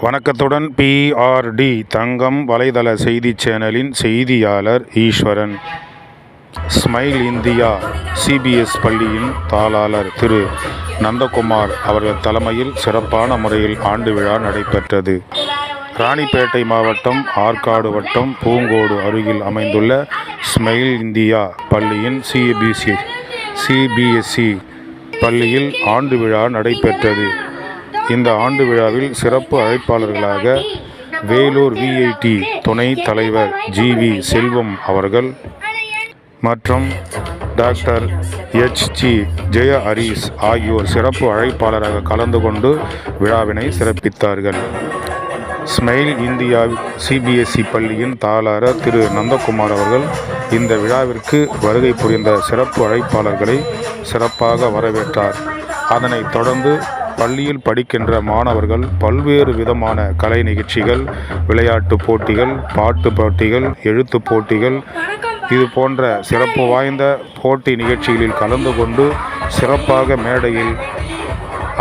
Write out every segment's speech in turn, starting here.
வணக்கத்துடன் பிஆர்டி தங்கம் வலைதள செய்தி சேனலின் செய்தியாளர் ஈஸ்வரன். ஸ்மைல் இந்தியா சிபிஎஸ் பள்ளியின் தாளாளர் திரு நந்தகுமார் அவர்கள் தலைமையில் சிறப்பான முறையில் ஆண்டு விழா நடைபெற்றது. ராணிப்பேட்டை மாவட்டம் ஆற்காடு வட்டம் பூங்கோடு அருகில் அமைந்துள்ள ஸ்மைல் இந்தியா பள்ளியின் சிபிசி சிபிஎஸ்சி பள்ளியில் ஆண்டு விழா நடைபெற்றது. இந்த ஆண்டு விழாவில் சிறப்பு அழைப்பாளர்களாக வேலூர் விஐடி துணைத் தலைவர் ஜி வி செல்வம் அவர்கள் மற்றும் டாக்டர் எச் ஜி ஜெய ஹரீஸ் ஆகியோர் சிறப்பு அழைப்பாளராக கலந்து கொண்டு விழாவினை சிறப்பித்தார்கள். ஸ்மைல் இந்தியா சிபிஎஸ்இ பள்ளியின் தாளாளர் திரு நந்தகுமார் அவர்கள் இந்த விழாவிற்கு வருகை புரிந்த சிறப்பு அழைப்பாளர்களை சிறப்பாக வரவேற்றார். அதனைத் தொடர்ந்து பள்ளியில் படிக்கின்ற மாணவர்கள் பல்வேறு விதமான கலை நிகழ்ச்சிகள் விளையாட்டு போட்டிகள் பாட்டு போட்டிகள் எழுத்து போட்டிகள். இது போன்ற சிறப்பு வாய்ந்த போட்டி நிகழ்ச்சிகளில் கலந்து கொண்டு சிறப்பாக மேடையில்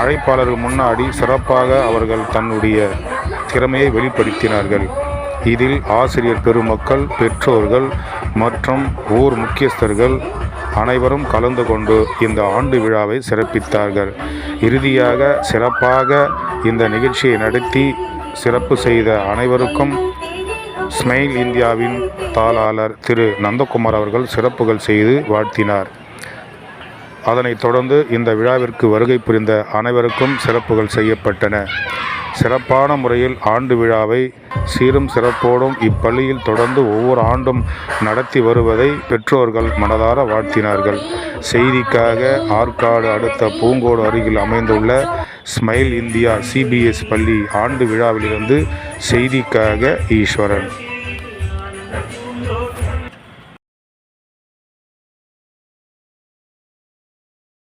அழைப்பாளர்கள் முன்னாடி சிறப்பாக அவர்கள் தன்னுடைய திறமையை வெளிப்படுத்தினார்கள். இதில் ஆசிரியர் பெருமக்கள் பெற்றோர்கள் மற்றும் ஊர் முக்கியஸ்தர்கள் அனைவரும் கலந்து கொண்டு இந்த ஆண்டு விழாவை சிறப்பித்தார்கள். இறுதியாக சிறப்பாக இந்த நிகழ்ச்சியை நடத்தி சிறப்பு செய்த அனைவருக்கும் ஸ்மைல் இந்தியாவின் தாளாளர் திரு நந்தகுமார் அவர்கள் சிறப்புகள் செய்து வாழ்த்தினார். அதனைத் தொடர்ந்து இந்த விழாவிற்கு வருகை புரிந்த அனைவருக்கும் சிறப்புகள் செய்யப்பட்டன. சிறப்பான முறையில் ஆண்டு விழாவை சீரும் சிறப்போடும் இப்பள்ளியில் தொடர்ந்து ஒவ்வொரு ஆண்டும் நடத்தி வருவதை பெற்றோர்கள் மனதார வாழ்த்தினார்கள். செய்திக்காக ஆற்காடு அடுத்த பூங்கோடு அருகில் அமைந்துள்ள ஸ்மைல் இந்தியா சிபிஎஸ் பள்ளி ஆண்டு விழாவிலிருந்து செய்திக்காக ஈஸ்வரன்.